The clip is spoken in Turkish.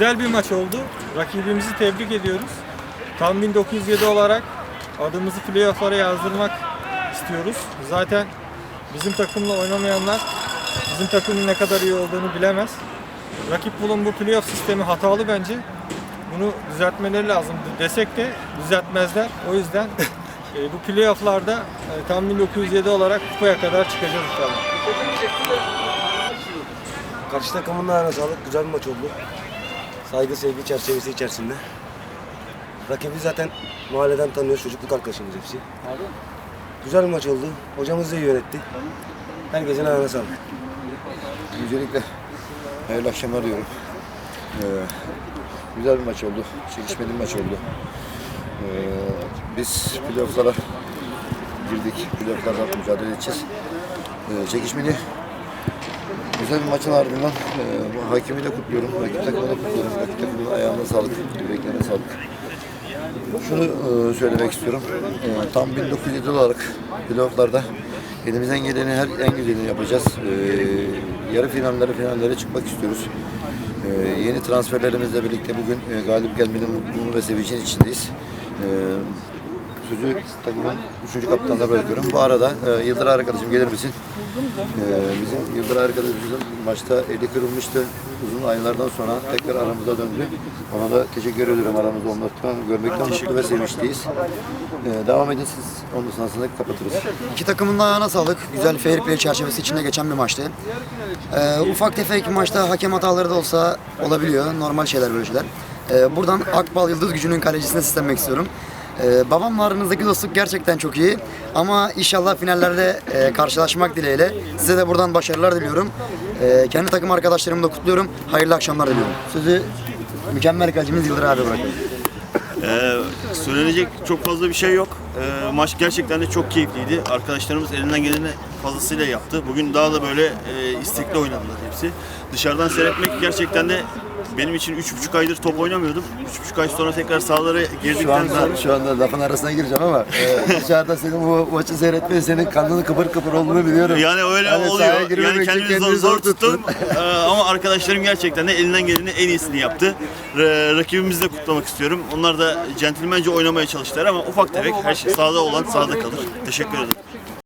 Güzel bir maç oldu. Rakibimizi tebrik ediyoruz. Tam 1907 olarak adımızı playoff'lara yazdırmak istiyoruz. Zaten bizim takımla oynamayanlar bizim takımın ne kadar iyi olduğunu bilemez. Rakip bulun bu playoff sistemi hatalı bence. Bunu düzeltmeleri lazım desek de düzeltmezler. O yüzden e, bu playoff'larda e, tam 1907 olarak kupaya kadar çıkacağız inşallah. Karşı takımın da sağlık. Güzel bir maç oldu. Saygı sevgi çerçevesi içerisinde. Rakibi zaten mahalleden tanıyoruz. Çocukluk arkadaşımız hepsi. Güzel bir maç oldu. Hocamız da iyi yönetti. Herkesin ayağına sağlık. Öncelikle hayırlı akşamlar diyorum. Ee, güzel bir maç oldu. Çekişmeli bir maç oldu. Ee, biz playofflara girdik. Playofflarda mücadele edeceğiz. Ee, çekişmeli güzel bir maçın ardından e, hakemi de kutluyorum. Rakip takımı da kutluyorum. Rakip takımın ayağına sağlık, yüreklerine sağlık. Şunu e, söylemek istiyorum. E, tam 1907 olarak playofflarda elimizden geleni her en güzelini yapacağız. E, yarı finallere finallere çıkmak istiyoruz. E, yeni transferlerimizle birlikte bugün e, galip gelmenin mutluluğunu ve sevincin içindeyiz. E, sözü takımın üçüncü kaptanına bırakıyorum. Bu arada e, Yıldıray arkadaşım gelir misin? E, bizim Yıldıray arkadaşımızın maçta eli kırılmıştı. Uzun aylardan sonra tekrar aramıza döndü. Ona da teşekkür ediyorum aramızda olmaktan. Görmekten mutlu ve sevinçliyiz. E, devam edin siz. Ondan sonrasında kapatırız. İki takımın da ayağına sağlık. Güzel fair play çerçevesi içinde geçen bir maçtı. Ee, ufak tefek maçta hakem hataları da olsa olabiliyor. Normal şeyler böyle şeyler. Ee, buradan Akbal Yıldız gücünün kalecisine seslenmek istiyorum. Ee, babamla aranızdaki dostluk gerçekten çok iyi. Ama inşallah finallerde e, karşılaşmak dileğiyle size de buradan başarılar diliyorum. Ee, kendi takım arkadaşlarımı da kutluyorum. Hayırlı akşamlar diliyorum. Sözü mükemmel kalecimiz Yıldır abi bırakıyorum. Ee, söylenecek çok fazla bir şey yok. Ee, maç gerçekten de çok keyifliydi. Arkadaşlarımız elinden geleni fazlasıyla yaptı. Bugün daha da böyle e, istekli oynadılar hepsi. Dışarıdan seyretmek gerçekten de benim için 3,5 aydır top oynamıyordum. 3,5 ay sonra tekrar sahalara Şu girdikten sonra anda, şu anda lafın arasına gireceğim ama e, dışarıda senin bu maçı seyretmeyi senin kanının kıpır kıpır olduğunu biliyorum. yani öyle Yani sahaya oluyor. girmemek Yani için kendimi zor, kendini zor tuttum. Ee, ama arkadaşlarım gerçekten de elinden geleni en iyisini yaptı. Ra- rakibimizi de kutlamak istiyorum. Onlar da centilmence oynamaya çalıştılar ama ufak tefek her şey sahada olan sahada kalır. Teşekkür ederim.